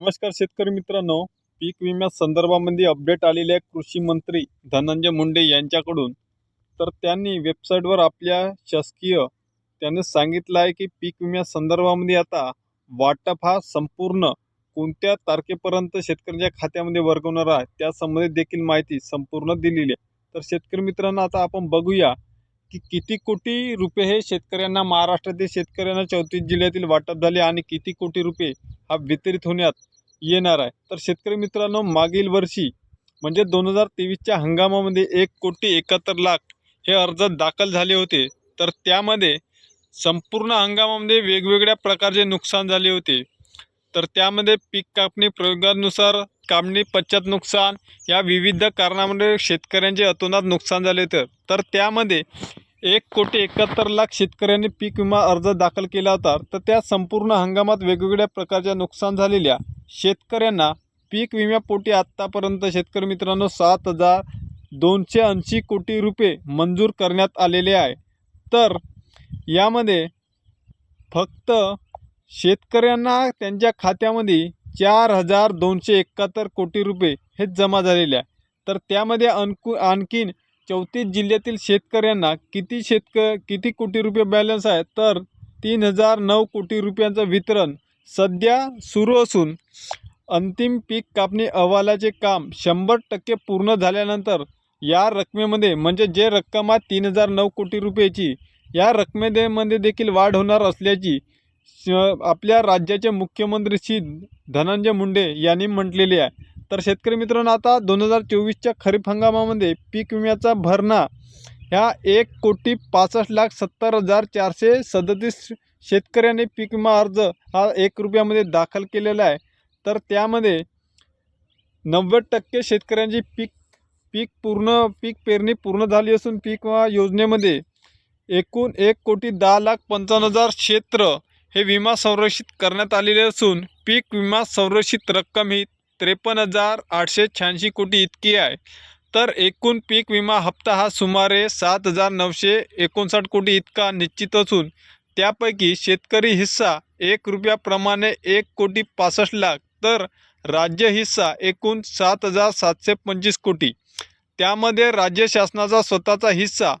नमस्कार शेतकरी मित्रांनो पीक विम्या संदर्भामध्ये अपडेट आलेले आहे कृषी मंत्री धनंजय मुंडे यांच्याकडून. तर त्यांनी वेबसाईटवर आपल्या शासकीय त्यांनी सांगितलं आहे की पीक विम्या संदर्भामध्ये आता वाटप हा संपूर्ण कोणत्या तारखेपर्यंत शेतकऱ्यांच्या खात्यामध्ये वर्गवणार आहे त्यासंबंधी देखील माहिती संपूर्ण दिलेली आहे. तर शेतकरी मित्रांनो आता आपण बघूया की किती कोटी रुपये हे शेतकऱ्यांना महाराष्ट्रातील शेतकऱ्यांना चौतीस जिल्ह्यातील वाटप झाले आणि किती कोटी रुपये हा वितरित होण्यात येणार आहे. तर शेतकरी मित्रांनो मागील वर्षी म्हणजे दोन हजार तेवीसच्या हंगामामध्ये एक कोटी एकाहत्तर लाख हे अर्ज दाखल झाले होते. तर त्यामध्ये संपूर्ण हंगामामध्ये वेगवेगळ्या प्रकारचे नुकसान झाले होते. तर त्यामध्ये पीक कापणी प्रयोगानुसार कापणी पश्चात नुकसान या विविध कारणामुळे शेतकऱ्यांचे अतोनात नुकसान झाले तर तर त्यामध्ये एक कोटी एकाहत्तर लाख शेतकऱ्यांनी पीक विमा अर्ज दाखल केला होता तर त्या संपूर्ण हंगामात वेगवेगळ्या प्रकारच्या नुकसान झालेल्या शेतकऱ्यांना पीक विम्यापोटी आत्तापर्यंत शेतकरी मित्रांनो सात हजार दोनशे ऐंशी कोटी रुपये मंजूर करण्यात आलेले आहे. तर यामध्ये फक्त शेतकऱ्यांना त्यांच्या खात्यामध्ये चार हजार दोनशे एकाहत्तर कोटी रुपये हे जमा झालेले आहे. तर त्यामध्ये अनकु आणखीन चौतीस जिल्ह्यातील शेतकऱ्यांना किती शेतक किती कोटी रुपये बॅलन्स आहे तर तीन हजार नऊ कोटी रुपयांचं वितरण सध्या सुरू असून अंतिम पीक कापणी अहवालाचे काम शंभर टक्के पूर्ण झाल्यानंतर या रकमेमध्ये म्हणजे जे रक्कम आहे तीन हजार नऊ कोटी रुपयाची या रकमेमध्ये देखील वाढ होणार असल्याची श- आपल्या राज्याचे मुख्यमंत्री श्री धनंजय मुंडे यांनी म्हटलेले आहे. तर शेतकरी मित्रांनो आता दोन हजार चोवीसच्या खरीप हंगामामध्ये पीक विम्याचा भरणा ह्या एक कोटी पासष्ट लाख सत्तर हजार चारशे सदतीस शेतकऱ्यांनी पीक विमा अर्ज हा एक रुपयामध्ये दाखल केलेला आहे. तर त्यामध्ये नव्वद टक्के शेतकऱ्यांची पीक पीक पूर्ण पीक पेरणी पूर्ण झाली असून पीक विमा योजनेमध्ये एकूण एक कोटी दहा लाख पंचावन्न हजार क्षेत्र हे विमा संरक्षित करण्यात आलेले असून पीक विमा संरक्षित रक्कम ही त्रेपन्न हजार आठशे शहाऐंशी कोटी इतकी आहे. तर एकूण पीक विमा हप्ता हा सुमारे सात हजार नऊशे एकोणसाठ कोटी इतका निश्चित असून त्यापैकी शेतकरी हिस्सा एक रुपयाप्रमाणे एक कोटी पासष्ट लाख तर राज्य हिस्सा एकूण सात हजार सातशे पंचवीस कोटी. त्यामध्ये राज्य शासनाचा स्वतःचा हिस्सा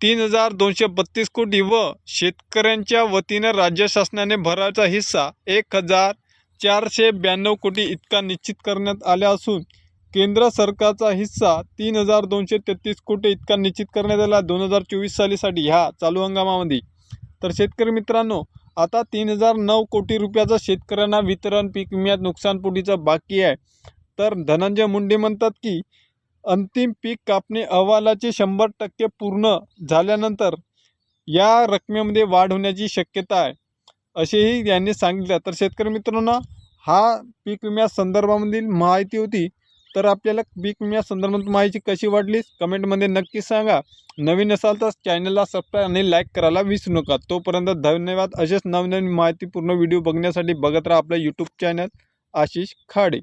तीन हजार दोनशे बत्तीस कोटी व शेतकऱ्यांच्या वतीनं राज्य शासनाने भरायचा हिस्सा एक हजार चारशे ब्याण्णव कोटी इतका निश्चित करण्यात आला असून केंद्र सरकारचा हिस्सा तीन हजार दोनशे तेहतीस कोटी इतका निश्चित करण्यात आला दोन हजार चोवीस सालीसाठी ह्या चालू हंगामामध्ये. तर शेतकरी मित्रांनो आता तीन हजार नऊ कोटी रुपयाचा शेतकऱ्यांना वितरण पीक विम्यात नुकसानपोटीचा बाकी आहे. तर धनंजय मुंडे म्हणतात की अंतिम पीक कापणी अहवालाचे शंभर टक्के पूर्ण झाल्यानंतर या रकमेमध्ये वाढ होण्याची शक्यता आहे. असेही यांनी सांगितलं. तर शेतकरी मित्रांनो हा पीक विम्या संदर्भामधील माहिती होती. तर आपल्याला पीक विम्या संदर्भात माहिती कशी वाटली? कमेंटमध्ये नक्की सांगा. नवीन असाल तर चॅनलला सबस्क्राईब आणि लाईक करायला विसरू नका. तोपर्यंत धन्यवाद. असेच नवनवीन माहितीपूर्ण व्हिडिओ बघण्यासाठी बघत राहा आपलं यूट्यूब चॅनल आशिष खाडे.